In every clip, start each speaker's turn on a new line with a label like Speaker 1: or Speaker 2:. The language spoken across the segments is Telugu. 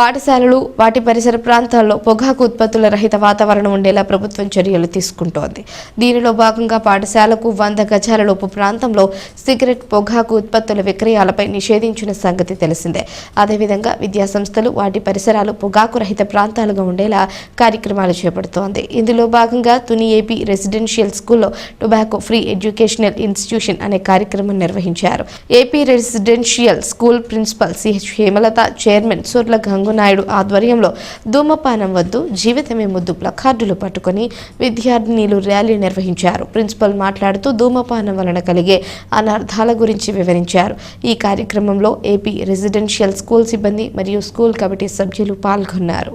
Speaker 1: పాఠశాలలు వాటి పరిసర ప్రాంతాల్లో పొగాకు ఉత్పత్తుల రహిత వాతావరణం ఉండేలా ప్రభుత్వం చర్యలు తీసుకుంటోంది. దీనిలో భాగంగా పాఠశాలకు వంద గజాల లోపు ప్రాంతంలో సిగరెట్ పొగాకు ఉత్పత్తుల విక్రయాలపై నిషేధించిన సంగతి తెలిసిందే. అదేవిధంగా విద్యా సంస్థలు వాటి పరిసరాలు పొగాకు రహిత ప్రాంతాలుగా ఉండేలా కార్యక్రమాలు చేపడుతోంది. ఇందులో భాగంగా తుని ఏపీ రెసిడెన్షియల్ స్కూల్లో టొబాకో ఫ్రీ ఎడ్యుకేషనల్ ఇన్స్టిట్యూషన్ అనే కార్యక్రమం నిర్వహించారు. AP residential school principal CH Hemalatha chairman Surla Naidu ఆధ్వర్యంలో ధూమపానం వద్దు జీవితమే ముద్దు ప్లకార్డులు పట్టుకొని విద్యార్థినిలు ర్యాలీ నిర్వహించారు. ప్రిన్సిపల్ మాట్లాడుతూ ధూమపానం వలన కలిగే అనర్థాల గురించి వివరించారు. ఈ కార్యక్రమంలో ఏపీ రెసిడెన్షియల్ స్కూల్ సిబ్బంది మరియు స్కూల్ కమిటీ సభ్యులు పాల్గొన్నారు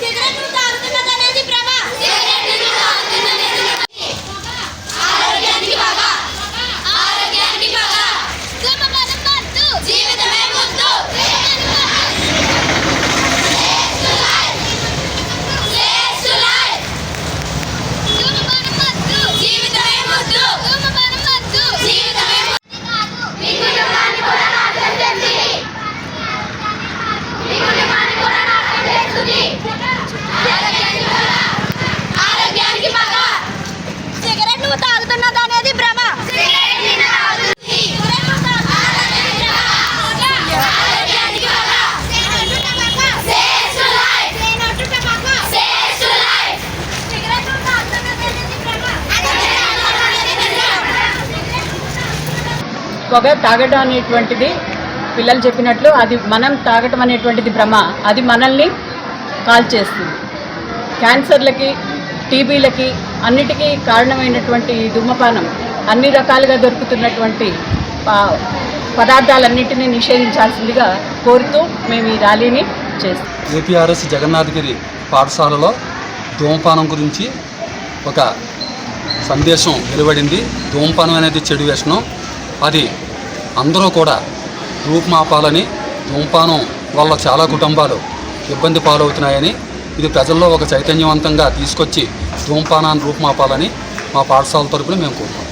Speaker 2: సిగరెట్లు తాగుతున్నదనేది భ్రమ సిగరెట్లు తాగుతున్నదనేది ఆరోగ్యానికి బాగా ఆరోగ్యానికి బాగా ధూమపానం వద్దు జీవితమే ముద్దు ధూమపానం వద్దు జీవితమే ముద్దు ధూమపానం వద్దు జీవితమే ముద్దు మీ కుటుంబాన్ని కూడా నాశనం చేస్తుంది మీ కుటుంబాన్ని కూడా నాశనం చేస్తుంది ఆరోగ్యానికి బాగా ఆరోగ్యానికి బాగా సిగరెట్ నువ్వు తాగుతున్నది అనేది భ్రమ
Speaker 3: పొగ తాగడం అనేటువంటిది పిల్లలు చెప్పినట్లు అది మనం తాగటం అనేటువంటిది భ్రమ. అది మనల్ని కాల్ చేస్తుంది. క్యాన్సర్లకి టీబీలకి అన్నిటికీ కారణమైనటువంటి ధూమపానం అన్ని రకాలుగా దొరుకుతున్నటువంటి పదార్థాలన్నింటినీ నిషేధించాల్సిందిగా కోరుతూ మేము ఈ ర్యాలీని చేస్తాం.
Speaker 4: ఏపీఆర్ఎస్ జగన్నాథగిరి పాఠశాలలో ధూమపానం గురించి ఒక సందేశం వెలువడింది. ధూమపానం అనేది చెడు వ్యసనం అది అందరూ కూడా రూపుమాపాలని ధూమపానం వల్ల చాలా కుటుంబాలు ఇబ్బంది పాలవుతున్నాయని ఇది ప్రజల్లో ఒక చైతన్యవంతంగా తీసుకొచ్చి ధూమపానాన్ని రూపుమాపాలని మా పాఠశాల తరపున మేము కోరుకుంటాం